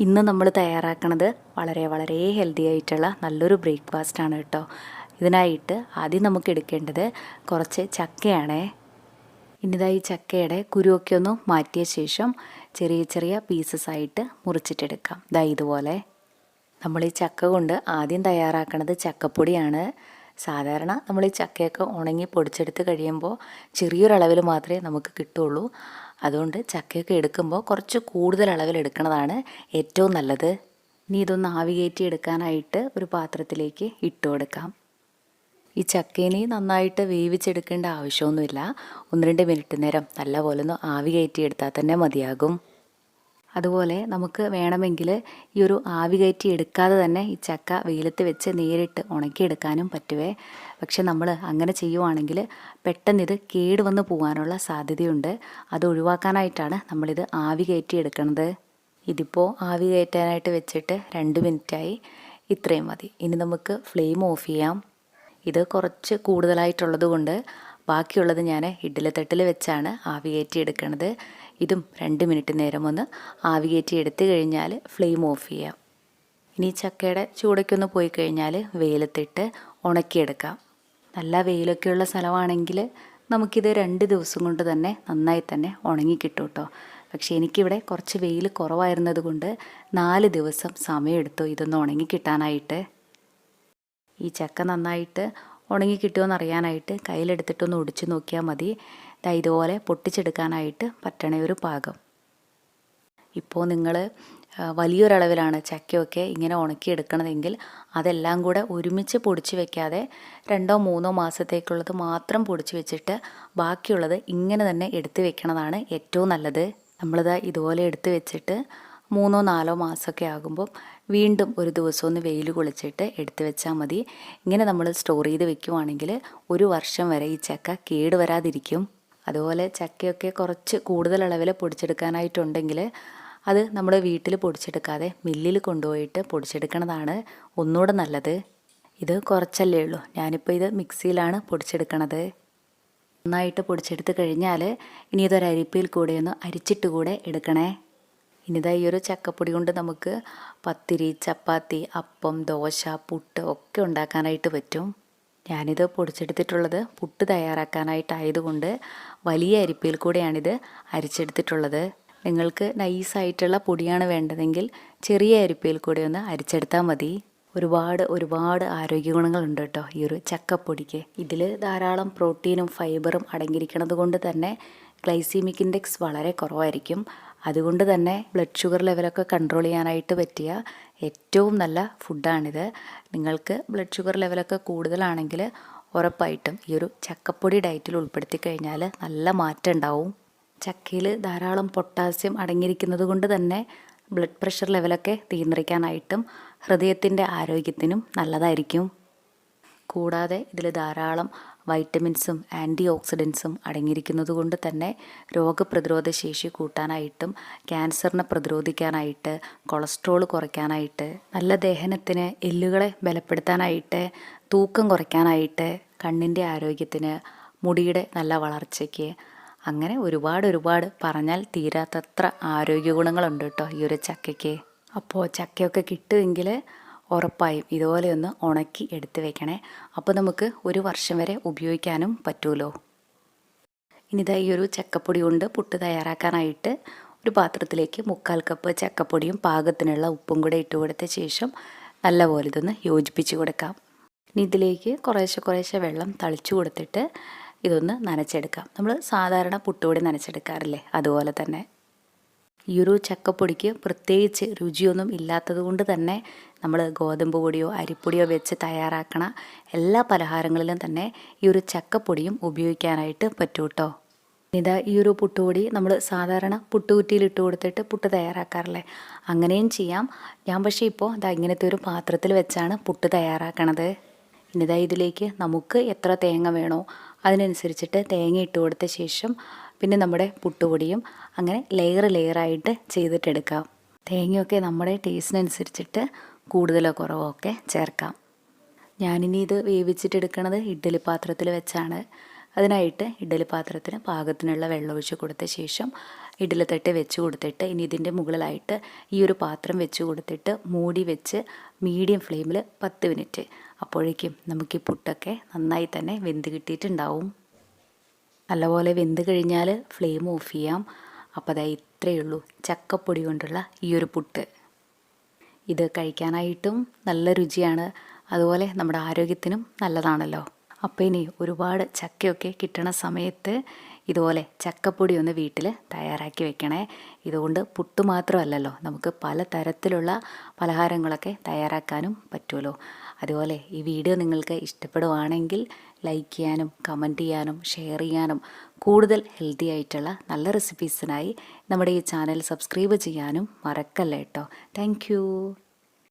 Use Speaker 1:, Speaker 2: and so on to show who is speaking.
Speaker 1: ഇന്ന് നമ്മൾ തയ്യാറാക്കണത് വളരെ വളരെ ഹെൽത്തി ആയിട്ടുള്ള നല്ലൊരു ബ്രേക്ക്ഫാസ്റ്റ് ആണ് കേട്ടോ. ഇതിനായിട്ട് ആദ്യം നമുക്ക് എടുക്കേണ്ടത് കുറച്ച് ചക്കയാണേ. ഇനിതായി ചക്കയുടെ കുരുവൊക്കെ ഒന്ന് മാറ്റിയ ശേഷം ചെറിയ ചെറിയ പീസസ് ആയിട്ട് മുറിച്ചിട്ടെടുക്കാം. ദാ ഇതുപോലെ. നമ്മൾ ഈ ചക്ക കൊണ്ട് ആദ്യം തയ്യാറാക്കുന്നത് ചക്കപ്പൊടിയാണ്. സാധാരണ നമ്മൾ ഈ ചക്കയൊക്കെ ഉണങ്ങി പൊടിച്ചെടുത്ത് കഴിയുമ്പോൾ ചെറിയൊരളവിൽ മാത്രമേ നമുക്ക് കിട്ടുള്ളൂ. അതുകൊണ്ട് ചക്കയൊക്കെ എടുക്കുമ്പോൾ കുറച്ച് കൂടുതൽ അളവിൽ എടുക്കുന്നതാണ് ഏറ്റവും നല്ലത്. ഇനി ഇതൊന്ന് ആവികേറ്റി എടുക്കാനായിട്ട് ഒരു പാത്രത്തിലേക്ക് ഇട്ട് കൊടുക്കാം. ഈ ചക്കേനെ നന്നായിട്ട് വേവിച്ചെടുക്കേണ്ട ആവശ്യമൊന്നുമില്ല. ഒന്ന് രണ്ട് മിനിറ്റ് നേരം നല്ലപോലെ ഒന്ന് ആവി കയറ്റി എടുത്താൽ തന്നെ മതിയാകും. അതുപോലെ നമുക്ക് വേണമെങ്കിൽ ഈ ഒരു ആവി കയറ്റി എടുക്കാതെ തന്നെ ഈ ചക്ക വെയിലത്ത് വെച്ച് നേരിട്ട് ഉണക്കിയെടുക്കാനും പറ്റുവേ. പക്ഷെ നമ്മൾ അങ്ങനെ ചെയ്യുവാണെങ്കിൽ പെട്ടെന്ന് ഇത് കേട് വന്ന് പോകാനുള്ള സാധ്യതയുണ്ട്. അത് ഒഴിവാക്കാനായിട്ടാണ് നമ്മളിത് ആവി കയറ്റി എടുക്കുന്നത് ഇതിപ്പോൾ ആവി കയറ്റാനായിട്ട് വെച്ചിട്ട് രണ്ട് മിനിറ്റായി. ഇത്രയും മതി. ഇനി നമുക്ക് ഫ്ലെയിം ഓഫ് ചെയ്യാം. ഇത് കുറച്ച് കൂടുതലായിട്ടുള്ളത് കൊണ്ട് ബാക്കിയുള്ളത് ഞാൻ ഇഡ്ഡലിത്തട്ടിൽ വെച്ചാണ് ആവി കയറ്റി എടുക്കുന്നത് ഇതും രണ്ട് മിനിറ്റ് നേരം ഒന്ന് ആവി എടുത്തു കഴിഞ്ഞാൽ ഫ്ലെയിം ഓഫ് ചെയ്യാം. ഇനി ചക്കയുടെ ചൂടൊക്കെ പോയി കഴിഞ്ഞാൽ വെയിലത്തിട്ട് ഉണക്കിയെടുക്കാം. നല്ല വെയിലൊക്കെയുള്ള സ്ഥലമാണെങ്കിൽ നമുക്കിത് രണ്ട് ദിവസം കൊണ്ട് തന്നെ നന്നായി തന്നെ ഉണങ്ങി കിട്ടും കേട്ടോ പക്ഷേ എനിക്കിവിടെ കുറച്ച് വെയിൽ കുറവായിരുന്നത് കൊണ്ട് നാല് ദിവസം സമയമെടുത്തു ഇതൊന്ന് ഉണങ്ങി കിട്ടാനായിട്ട് ഈ ചക്ക നന്നായിട്ട് ഉണങ്ങി കിട്ടുമോ അറിയാനായിട്ട് കയ്യിലെടുത്തിട്ടൊന്ന് ഒടിച്ചു നോക്കിയാൽ മതി. ദാ ഇതുപോലെ പൊട്ടിച്ചെടുക്കാനായിട്ട് പറ്റണ ഒരു പാകം. ഇപ്പോൾ നിങ്ങൾ വലിയൊരളവിലാണ് ചക്കയൊക്കെ ഇങ്ങനെ ഉണക്കിയെടുക്കണതെങ്കിൽ അതെല്ലാം കൂടെ ഒരുമിച്ച് പൊടിച്ച് വെക്കാതെ രണ്ടോ മൂന്നോ മാസത്തേക്കുള്ളത് മാത്രം പൊടിച്ച് വെച്ചിട്ട് ബാക്കിയുള്ളത് ഇങ്ങനെ തന്നെ എടുത്തു വെക്കണതാണ് ഏറ്റവും നല്ലത്. നമ്മളിത് ഇതുപോലെ എടുത്തു വെച്ചിട്ട് മൂന്നോ നാലോ മാസമൊക്കെ ആകുമ്പോൾ വീണ്ടും ഒരു ദിവസം ഒന്ന് വെയിൽ കുളിച്ചിട്ട് എടുത്തു വെച്ചാൽ മതി. ഇങ്ങനെ നമ്മൾ സ്റ്റോർ ചെയ്ത് വെക്കുവാണെങ്കിൽ ഒരു വർഷം വരെ ഈ ചക്ക കേട് വരാതിരിക്കും അതുപോലെ ചക്കയൊക്കെ കുറച്ച് കൂടുതൽ അളവിൽ പൊടിച്ചെടുക്കാനായിട്ടുണ്ടെങ്കിൽ അത് നമ്മൾ വീട്ടിൽ പൊടിച്ചെടുക്കാതെ മില്ലിൽ കൊണ്ടുപോയിട്ട് പൊടിച്ചെടുക്കണതാണ് ഒന്നുകൂടെ നല്ലത്. ഇത് കുറച്ചല്ലേ ഉള്ളൂ. ഞാനിപ്പോൾ ഇത് മിക്സിയിലാണ് പൊടിച്ചെടുക്കണത്. നന്നായിട്ട് പൊടിച്ചെടുത്ത് കഴിഞ്ഞാൽ ഇനി ഇതൊരു അരിപ്പയിൽ കൂടെ ഒന്ന് അരിച്ചിട്ട് കൂടെ എടുക്കണേ. ഇനിതാ ഈ ഒരു ചക്കപ്പൊടി കൊണ്ട് നമുക്ക് പത്തിരി ചപ്പാത്തി അപ്പം ദോശ പുട്ട് ഒക്കെ ഉണ്ടാക്കാനായിട്ട് പറ്റും. ഞാനിത് പൊടിച്ചെടുത്തിട്ടുള്ളത് പുട്ട് തയ്യാറാക്കാനായിട്ടായതുകൊണ്ട് വലിയ അരിപ്പയിൽ കൂടെയാണിത് അരിച്ചെടുത്തിട്ടുള്ളത്. നിങ്ങൾക്ക് നൈസായിട്ടുള്ള പൊടിയാണ് വേണ്ടതെങ്കിൽ ചെറിയ അരിപ്പയിൽ കൂടെ ഒന്ന് അരിച്ചെടുത്താൽ മതി. ഒരുപാട് ഒരുപാട് ആരോഗ്യ ഗുണങ്ങളുണ്ട് കേട്ടോ ഈ ഒരു ചക്കപ്പൊടിക്ക്. ഇതിൽ ധാരാളം പ്രോട്ടീനും ഫൈബറും അടങ്ങിയിരിക്കുന്നത് കൊണ്ട് തന്നെ ഗ്ലൈസീമിക് ഇൻഡെക്സ് വളരെ കുറവായിരിക്കും. അതുകൊണ്ട് തന്നെ ബ്ലഡ് ഷുഗർ ലെവലൊക്കെ കൺട്രോൾ ചെയ്യാനായിട്ട് പറ്റിയ ഏറ്റവും നല്ല ഫുഡാണിത് നിങ്ങൾക്ക് ബ്ലഡ് ഷുഗർ ലെവലൊക്കെ കൂടുതലാണെങ്കിൽ ഉറപ്പായിട്ടും ഈ ഒരു ചക്കപ്പൊടി ഡയറ്റിൽ ഉൾപ്പെടുത്തി കഴിഞ്ഞാൽ നല്ല മാറ്റം ഉണ്ടാവും. ചക്കയിൽ ധാരാളം പൊട്ടാസ്യം അടങ്ങിയിരിക്കുന്നത് കൊണ്ട് തന്നെ ബ്ലഡ് പ്രഷർ ലെവലൊക്കെ നിയന്ത്രിക്കാനായിട്ടും ഹൃദയത്തിന്റെ ആരോഗ്യത്തിനും നല്ലതായിരിക്കും. കൂടാതെ ഇതിൽ ധാരാളം വൈറ്റമിൻസും ആന്റി ഓക്സിഡൻസും അടങ്ങിയിരിക്കുന്നത് കൊണ്ട് തന്നെ രോഗപ്രതിരോധ ശേഷി കൂട്ടാനായിട്ടും ക്യാൻസറിനെ പ്രതിരോധിക്കാനായിട്ട് കൊളസ്ട്രോൾ കുറയ്ക്കാനായിട്ട് നല്ല ദഹനത്തിന് എല്ലുകളെ ബലപ്പെടുത്താനായിട്ട് തൂക്കം കുറയ്ക്കാനായിട്ട് കണ്ണിന്റെ ആരോഗ്യത്തിന് മുടിയുടെ നല്ല വളർച്ചയ്ക്ക് അങ്ങനെ ഒരുപാട് ഒരുപാട് പറഞ്ഞാൽ തീരാത്തത്ര ആരോഗ്യ ഗുണങ്ങളുണ്ട് കേട്ടോ ഈ ഒരു ചക്കയ്ക്ക്. അപ്പോൾ ചക്കയൊക്കെ കിട്ടുമെങ്കിൽ ഉറപ്പായും ഇതുപോലെ ഒന്ന് ഉണക്കി എടുത്ത് വെക്കണേ. അപ്പോൾ നമുക്ക് ഒരു വർഷം വരെ ഉപയോഗിക്കാനും പറ്റുമല്ലോ ഇനിതാ ഈ ഒരു ചക്കപ്പൊടി കൊണ്ട് പുട്ട് തയ്യാറാക്കാനായിട്ട് ഒരു പാത്രത്തിലേക്ക് മുക്കാൽ കപ്പ് ചക്കപ്പൊടിയും പാകത്തിനുള്ള ഉപ്പും കൂടെ ഇട്ട് കൊടുത്ത ശേഷം നല്ലപോലെ ഇതൊന്ന് യോജിപ്പിച്ച് കൊടുക്കാം. ഇനി ഇതിലേക്ക് കുറേശ്ശെ കുറേശ്ശെ വെള്ളം തളിച്ചു കൊടുത്തിട്ട് ഇതൊന്ന് നനച്ചെടുക്കാം. നമ്മൾ സാധാരണ പുട്ടുപൊടി നനച്ചെടുക്കാറില്ലേ? അതുപോലെ തന്നെ. ഈ ഒരു ചക്കപ്പൊടിക്ക് പ്രത്യേകിച്ച് രുചിയൊന്നും ഇല്ലാത്തത് കൊണ്ട് തന്നെ നമ്മൾ ഗോതമ്പ് പൊടിയോ അരിപ്പൊടിയോ വെച്ച് തയ്യാറാക്കണ എല്ലാ പലഹാരങ്ങളിലും തന്നെ ഈ ഒരു ചക്കപ്പൊടിയും ഉപയോഗിക്കാനായിട്ട് പറ്റൂ കേട്ടോ ഇതാ ഈ ഒരു പുട്ടുപൊടി നമ്മൾ സാധാരണ പുട്ടുകുറ്റിയിൽ ഇട്ട് കൊടുത്തിട്ട് പുട്ട് തയ്യാറാക്കാറില്ലേ? അങ്ങനെയും ചെയ്യാം. ഞാൻ പക്ഷേ ഇപ്പോൾ ഇതാ ഇങ്ങനത്തെ ഒരു പാത്രത്തിൽ വെച്ചാണ് പുട്ട് തയ്യാറാക്കണത്. ഇനിതാ ഇതിലേക്ക് നമുക്ക് എത്ര തേങ്ങ വേണോ അതിനനുസരിച്ചിട്ട് തേങ്ങ ഇട്ട് കൊടുത്ത ശേഷം പിന്നെ നമ്മുടെ പുട്ടുപൊടിയും അങ്ങനെ ലെയർ ലെയറായിട്ട് ചെയ്തിട്ടെടുക്കാം. തേങ്ങയൊക്കെ നമ്മുടെ ടേസ്റ്റിനനുസരിച്ചിട്ട് കൂടുതലോ കുറവോ ഒക്കെ ചേർക്കാം. ഞാനിനി ഇത് വേവിച്ചിട്ടെടുക്കണത് ഇഡ്ഡലി പാത്രത്തിൽ വെച്ചാണ്. അതിനായിട്ട് ഇഡ്ഡലി പാത്രത്തിന് പാകത്തിനുള്ള വെള്ളം ഒഴിച്ച് കൊടുത്ത ശേഷം ഇഡ്ഡലി തട്ട് വെച്ച് കൊടുത്തിട്ട് ഇനി ഇതിന്റെ മുകളിലായിട്ട് ഈ ഒരു പാത്രം വെച്ച് കൊടുത്തിട്ട് മൂടി വെച്ച് മീഡിയം ഫ്ലെയിമിൽ പത്ത് മിനിറ്റ് അപ്പോഴേക്കും നമുക്ക് ഈ പുട്ടൊക്കെ നന്നായി തന്നെ വെന്ത് കിട്ടിയിട്ടുണ്ടാവും. നല്ലപോലെ വെന്ത് കഴിഞ്ഞാൽ ഫ്ലെയിം ഓഫ് ചെയ്യാം. അപ്പോൾ അതായത് ഇത്രയേ ഉള്ളൂ. ചക്കപ്പൊടി കൊണ്ടുള്ള ഈ ഒരു പുട്ട്. ഇത് കഴിക്കാനായിട്ടും നല്ല രുചിയാണ്. അതുപോലെ നമ്മുടെ ആരോഗ്യത്തിനും നല്ലതാണല്ലോ. അപ്പോൾ ഇനി ഒരുപാട് ചക്കയൊക്കെ കിട്ടണ സമയത്ത് ഇതുപോലെ ചക്കപ്പൊടി ഒന്ന് വീട്ടിൽ തയ്യാറാക്കി വെക്കണേ. ഇതുകൊണ്ട് പുട്ട് മാത്രമല്ലല്ലോ നമുക്ക് പല തരത്തിലുള്ള പലഹാരങ്ങളൊക്കെ തയ്യാറാക്കാനും പറ്റുമല്ലോ അതുപോലെ ഈ വീഡിയോ നിങ്ങൾക്ക് ഇഷ്ടപ്പെടുവാണെങ്കിൽ ലൈക്ക് ചെയ്യാനും കമന്റ് ചെയ്യാനും ഷെയർ ചെയ്യാനും കൂടുതൽ ഹെൽത്തി ആയിട്ടുള്ള നല്ല റെസിപ്പീസിനായി നമ്മുടെ ഈ ചാനൽ സബ്സ്ക്രൈബ് ചെയ്യാനും മറക്കല്ല കേട്ടോ താങ്ക്